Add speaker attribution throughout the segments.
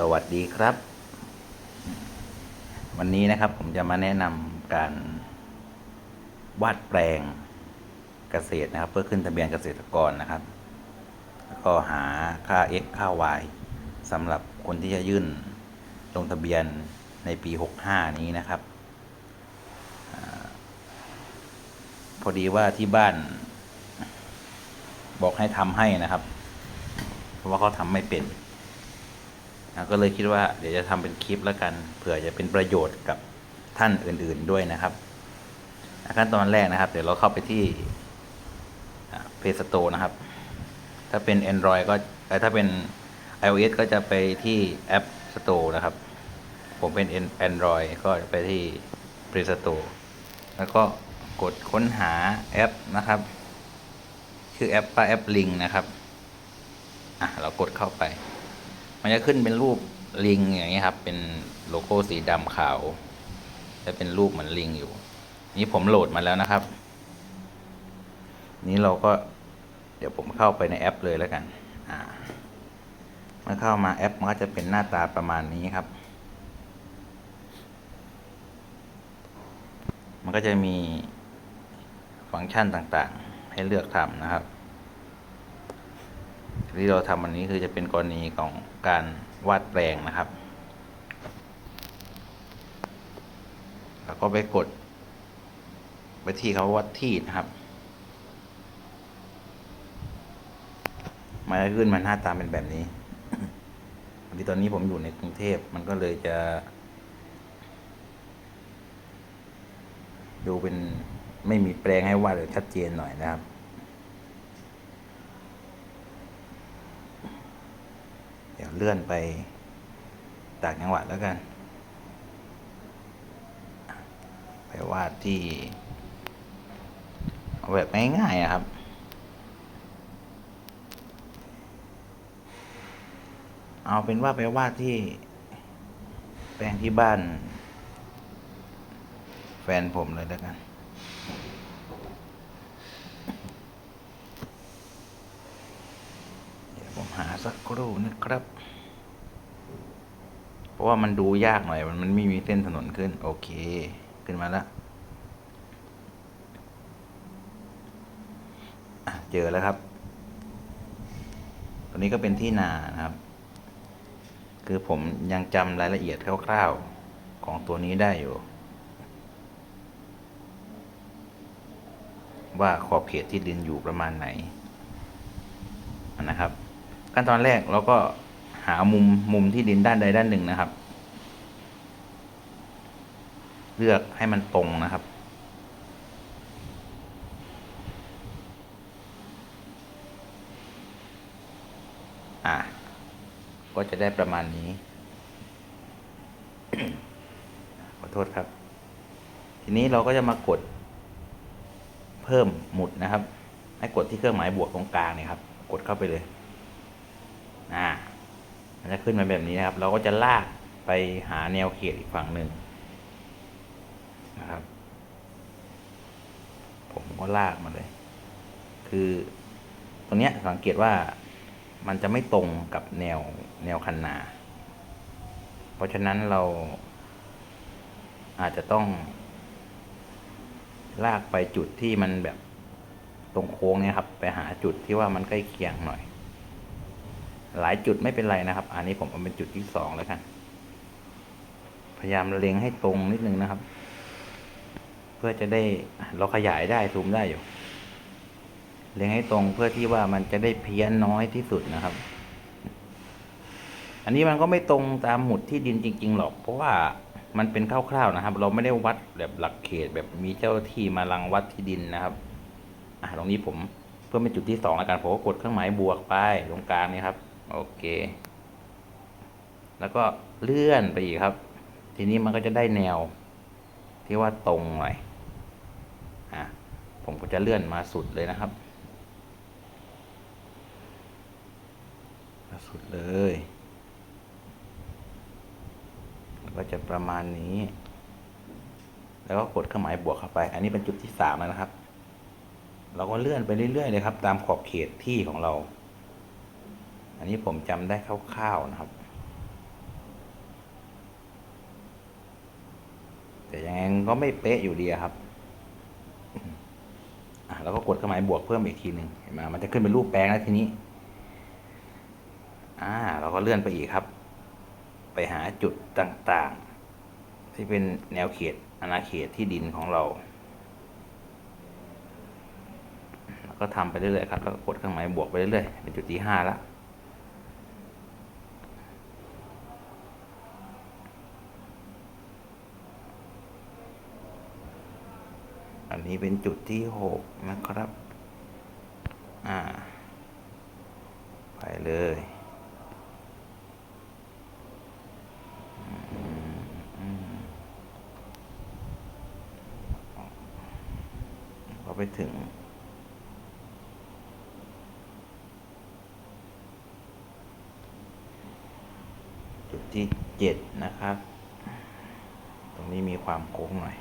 Speaker 1: สวัสดีครับ วันนี้นะครับผมจะมาแนะนำการวาดแปลงเกษตรนะครับ เพื่อขึ้นทะเบียนเกษตรกรนะครับ แล้วก็หาค่า x ค่า y สำหรับคนที่จะยื่นลงทะเบียนในปี 65 นี้นะครับอพอดีว่าที่บ้าน บอกให้ทำให้นะครับ เพราะว่าเขาทำไม่เป็น ก็เลยคิดว่าเดี๋ยวจะทำเป็นคลิปแล้วกัน เผื่อจะเป็นประโยชน์กับท่านอื่น ๆด้วยนะครับขั้นตอนแรกนะครับ เดี๋ยวเราเข้าไปที่เพจสโตนะครับ ถ้าเป็น Android ก็เอ่ถ้าเป็น iOS ก็จะไปที่แอป Store นะครับ ผมเป็น Android ก็ไปที่ Play Store แล้วก็กดค้นหาแอปนะครับ ชื่อแอปป้าแอปลิงนะครับ อะ เรากดเข้าไป มันจะขึ้นเป็นรูปลิงอย่างนี้ครับ เป็นโลโก้สีดำขาวจะเป็นรูปเหมือนลิงอยู่ นี้ผมโหลดมาแล้วนะครับ นี้เราก็เดี๋ยวผมเข้าไปในแอปเลยแล้วกัน อ่าเมื่อเข้ามาแอปมันก็จะเป็นหน้าตาประมาณนี้ครับ มันก็จะมีฟังก์ชันต่างๆ ให้เลือกทำนะครับ ที่เราทำวันนี้คือจะเป็นกรณีของการวาดแปลงนะครับ แล้วก็ไปกด ไปที่เขาวัดที่นะครับมาขึ้นมาหน้าตาเป็นแบบนี้วันนี้ตอนนี้ผมอยู่ในกรุงเทพมันก็เลยจะ ดูเป็นไม่มีแปลงให้วาดแบบชัดเจนหน่อยนะครับ เลื่อนไปต่างจังหวัดแล้วกัน ไปวาดที่แบบง่ายๆอะครับ เอาเป็นว่าไปวาดที่ แปลงที่บ้าน แฟนผมเลยแล้วกันเดี๋ยวผมหาสักครู่นะครับ เพราะว่ามันดูยากหน่อย มันมันไม่มีเส้นถนนขึ้น โอเค ขึ้นมาแล้วเจอแล้วครับตัวนี้ก็เป็นที่นานะครับ คือผมยังจำรายละเอียดคร่าวๆของตัวนี้ได้อยู่ ว่าขอบเขตที่ดินอยู่ประมาณไหนนะครับ ขั้นตอนแรกเราก็ หามุมมุมที่ดินด้านใดด้านหนึ่งนะครับ เลือกให้มันตรงนะครับ อะก็จะได้ประมาณนี้ ขอโทษครับ ทีนี้เราก็จะมากด เพิ่มหมุดนะครับ ให้กดที่เครื่องหมายบวกตรงกลางเนี่ยครับ กดเข้าไปเลย อ่า มันจะขึ้นมาแบบนี้นะครับ เราก็จะลากไปหาแนวเขตอีกฝั่งหนึ่งนะครับ ผมก็ลากมาเลย คือตรงเนี้ยสังเกตว่ามันจะไม่ตรงกับแนวแนวคันนา เพราะฉะนั้นเราอาจจะต้อง ลากไปจุดที่มันแบบตรงโค้งเนี่ยครับ ไปหาจุดที่ว่ามันใกล้เคียงหน่อย หลายจุดไม่เป็นไรนะครับ อันนี้ผมเอาเป็นจุดที่สองแล้วกัน พยายามเล็งให้ตรงนิดนึงนะครับ เพื่อจะได้เราขยายได้ซูมได้อยู่ เล็งให้ตรงเพื่อที่ว่ามันจะได้เพี้ยนน้อยที่สุดนะครับ อันนี้มันก็ไม่ตรงตามหมุดที่ดินจริง ๆ หรอก เพราะว่ามันเป็นคร่าวๆนะครับ เราไม่ได้วัดแบบหลักเขตแบบมีเจ้าที่มารังวัดที่ดินนะครับ อ่าตรงนี้ผมเพื่อเป็นจุดที่สองแล้วกันผมก็กดเครื่องหมายบวกไปตรงกลางนี้ครับ โอเค แล้วก็เลื่อนไปอีกครับ ทีนี้มันก็จะได้แนว ที่ว่าตรงหน่อยอะผมก็จะเลื่อนมาสุดเลยนะครับมาสุดเลยก็จะประมาณนี้ แล้วก็กดเครื่องหมายบวกเข้าไป อันนี้เป็นจุดที่สามแล้วนะครับ เราก็เลื่อนไปเรื่อยๆเลยครับ ตามขอบเขตที่ของเรา อันนี้ผมจำได้คร่าวๆนะครับ แต่ยังไงก็ไม่เป๊ะอยู่ดีครับแล้วก็กดเครื่องหมายบวกเพิ่มอีกทีหนึ่งเห็นไหมันจะขึ้นเป็นรูปแปลงแล้วทีนี้ อ่า เราก็เลื่อนไปอีกครับ ไปหาจุดต่างๆ ที่เป็นแนวเขตอาณาเขตที่ดินของเราแล้วก็ทำไปเรื่อยๆครับ แล้วก็กดเครื่องหมายบวกไปเรื่อยๆ เป็นจุดที่ห้าแล้ว อันนี้เป็นจุดที่หกนะครับ อ่า ไปเลยอืมอืมพอไปถึงจุดที่เจ็ดนะครับ ตรงนี้มีความโค้งหน่อย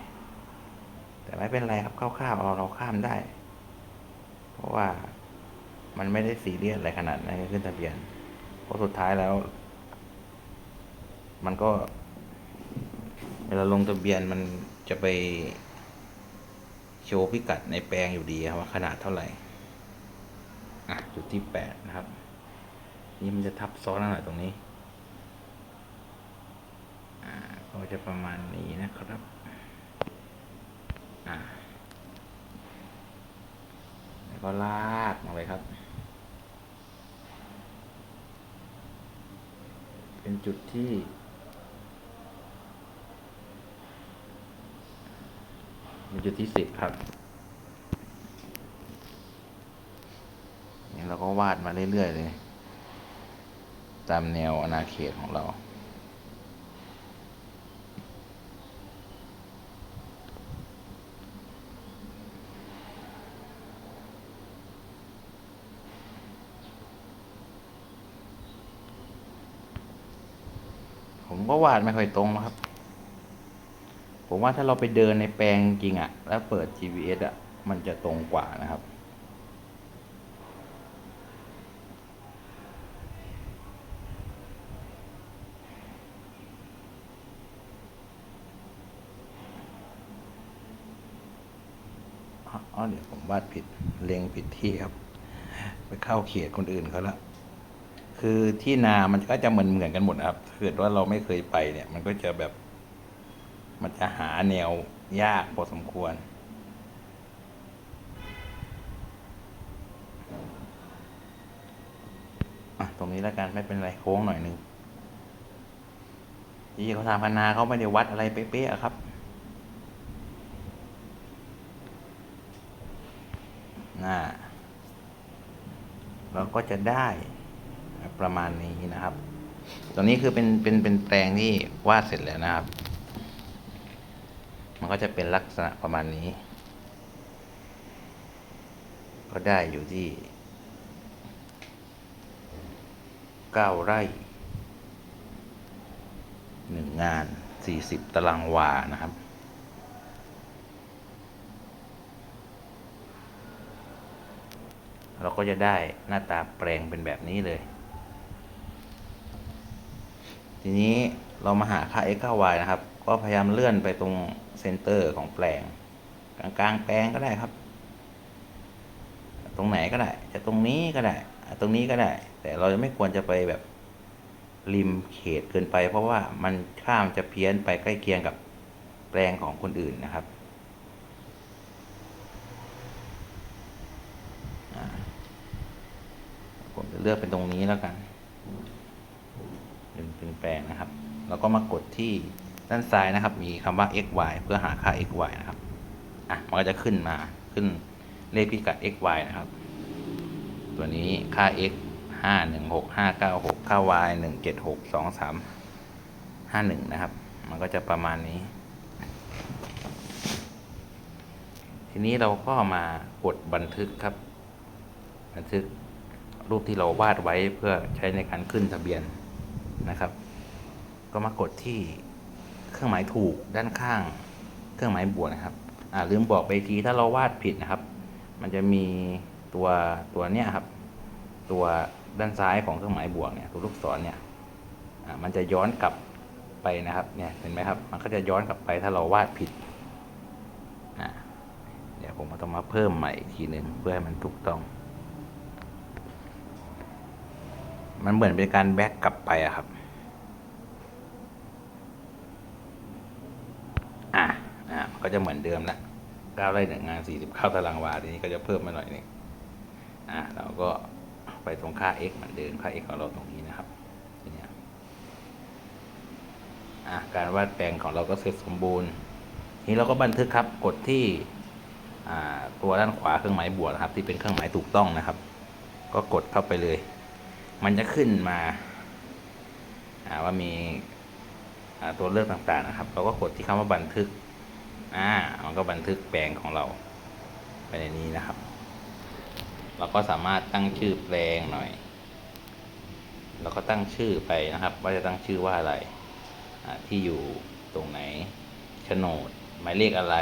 Speaker 1: ไม่เป็นไรครับคร่าวๆเราเราข้ามได้ เพราะว่ามันไม่ได้ซีเรียสอะไรขนาดนั้นขึ้นทะเบียนเพราะสุดท้ายแล้ว มันก็ เวลาลงทะเบียนมันจะไปโชว์พิกัดในแปลงอยู่ดีครับว่าขนาดเท่าไหร่ อะ จุดที่แปดนะครับ นี่มันจะทับซ้อนหน่อยตรงนี้ อ่า ก็จะประมาณนี้นะครับ อ่า แล้ว ก็ลากมาเลยครับ เป็นจุดที่ เป็นจุดที่สิบครับนี่เราก็วาดมาเรื่อย ๆ เลย ตามแนวอาณาเขตของเรา ผม ก็วาดไม่ค่อยตรงนะครับ ผมว่าถ้าเราไปเดินในแปลงจริงอะแล้วเปิด GPS อะมันจะตรงกว่านะครับ อ๋อเดี๋ยวผมวาดผิด เล็งผิดที่ครับ ไปเข้าเขตคนอื่นเขาละ คือที่นามันก็จะเหมือนเหมือนกันหมดครับถ้าเกิดว่าเราไม่เคยไปเนี่ย มันก็จะแบบ มันจะหาแนวยากพอสมควรอะตรงนี้แล้วกันไม่เป็นไรโค้งหน่อยนึงที่เขาทำพนาเขาไม่ได้วัดอะไรเป๊ะๆครับน่าเราก็จะได้ ประมาณนี้นะครับ ตัวนี้คือเป็นเป็นเป็นแปลงที่วาดเสร็จแล้วนะครับ มันก็จะเป็นลักษณะประมาณนี้ ก็ได้อยู่ที่เก้าไร่หนึ่งงานสี่สิบตารางวานะครับเราก็จะได้หน้าตาแปลงเป็นแบบนี้เลย ทีนี้เรามาหาค่า x ค่า y นะครับ ก็พยายามเลื่อนไปตรงเซนเตอร์ของแปลง กลางๆแปลงก็ได้ครับ ตรงไหนก็ได้ จะตรงนี้ก็ได้ ตรงนี้ก็ได้ แต่เราจะไม่ควรจะไปแบบริมเขตเกินไป เพราะว่ามันข้ามจะเพี้ยนไปใกล้เคียงกับแปลงของคนอื่นนะครับผมจะเลือกเป็นตรงนี้แล้วกัน ดึงเป็นแปลงนะครับ แล้วก็มากดที่ด้านซ้ายนะครับ มีคำว่า x y เพื่อหาค่า x y นะครับ อะ มันก็จะขึ้นมาขึ้นเลขพิกัด x y นะครับ ตัวนี้ค่า x ห้าหนึ่งหกห้าเก้าหกค่า y หนึ่งเจ็ดหกสองสามห้าหนึ่งนะครับ มันก็จะประมาณนี้ ทีนี้เราก็มากดบันทึกครับ บันทึกรูปที่เราวาดไว้เพื่อใช้ในการขึ้นทะเบียน นะครับ ก็มากดที่เครื่องหมายถูกด้านข้าง เครื่องหมายบวกนะครับอ่าลืมบอกไปทีถ้าเราวาดผิดนะครับ มันจะมีตัวตัวเนี้ยครับ ตัวด้านซ้ายของเครื่องหมายบวกเนี่ยตัวลูกศรเนี่ยอ่ามันจะย้อนกลับไปนะครับเนี่ยเห็นไหมครับ มันก็จะย้อนกลับไปถ้าเราวาดผิดเดี๋ยวผมก็ต้องมาเพิ่มใหม่อีกทีหนึ่งเพื่อให้มันถูกต้อง มันเหมือนเป็นการแบ็กกลับไปอะครับอะอะก็จะเหมือนเดิมละเก้าไร่หนึ่งงานสี่สิบเก้าตารางวาทีนี้ก็จะเพิ่มมาหน่อยนึงอะเราก็ไปตรงค่า x เหมือนเดิมค่า x ของเราตรงนี้นะครับทีเนี้ยอะการวาดแปลงของเราก็เสร็จสมบูรณ์ทีนี้เราก็บันทึกครับกดที่อ่าตัวด้านขวาเครื่องหมายบวกนะครับ ที่เป็นเครื่องหมายถูกต้องนะครับ ก็กดเข้าไปเลย มันจะขึ้นมาว่ามีตัวเลือกต่างๆนะครับ เราก็กดที่คำว่าบันทึก อ่า มันก็บันทึกแปลงของเราไปในนี้นะครับ เราก็สามารถตั้งชื่อแปลงหน่อย เราก็ตั้งชื่อไปนะครับ ว่าจะตั้งชื่อว่าอะไรที่อยู่ตรงไหนโฉนดหมายเลขอะไร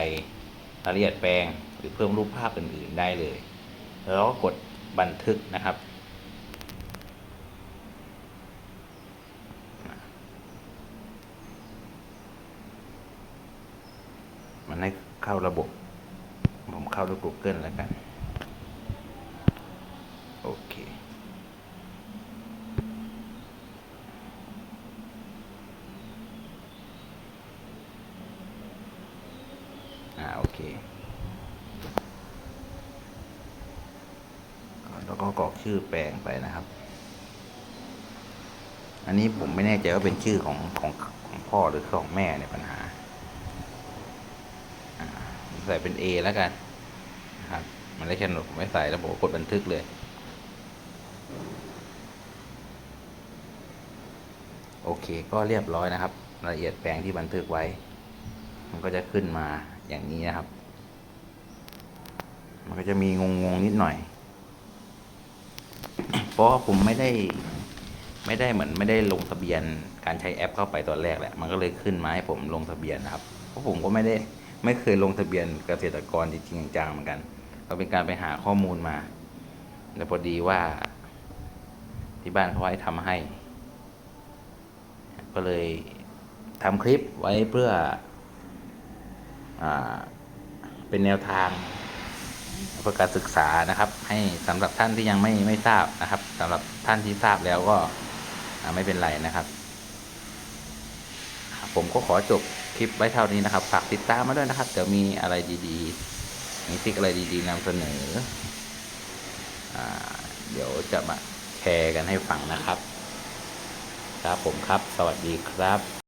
Speaker 1: รายละเอียดแปลงหรือเพิ่มรูปภาพอื่นๆได้เลย แล้วเราก็กดบันทึกนะครับ มันให้ เข้าระบบ ผมเข้าด้วย Google แล้วกัน โอเคอ่าโอเคแล้วก็กรอกชื่อแปลงไปนะครับ อันนี้ผมไม่แน่ใจว่าเป็นชื่อของของของพ่อหรือของแม่ในยปัญหา ใส่เป็น A แล้วกันนะครับมันได้แค่หนดผมไม่ใส่แล้วผมกดบันทึกเลย โอเคก็เรียบร้อยนะครับรายละเอียดแปลงที่บันทึกไว้ มันก็จะขึ้นมาอย่างนี้นะครับ มันก็จะมีงงๆนิดหน่อย เพราะผมไม่ได้ไม่ได้เหมือนไม่ได้ลงทะเบียนการใช้แอปเข้าไปตอนแรกแหละ มันก็เลยขึ้นมาให้ผมลงทะเบียนนะครับ เพราะผมก็ไม่ได้ ไม่เคยลงทะเบียนเกษตรกรจริงๆจังเหมือนกันก็เป็นการไปหาข้อมูลมาแต่พอดีว่า ที่บ้านเขาให้ทำให้ ก็เลยทำคลิปไว้เพื่ออเป็นแนวทางเพื่อการศึกษานะครับ ให้สำหรับท่านที่ยังไม่ไม่ทราบนะครับสำหรับท่านที่ทราบแล้วก็ไม่เป็นไรนะครับ ผมก็ขอจบ คลิปไว้เท่านี้นะครับฝากติดตามมาด้วยนะครับเดี๋ยวมีอะไรดีๆ มีทริกอะไรดีๆนำเสนออาเดี๋ยวจะมาแชร์กันให้ฟังนะครับ ครับผมครับ สวัสดีครับ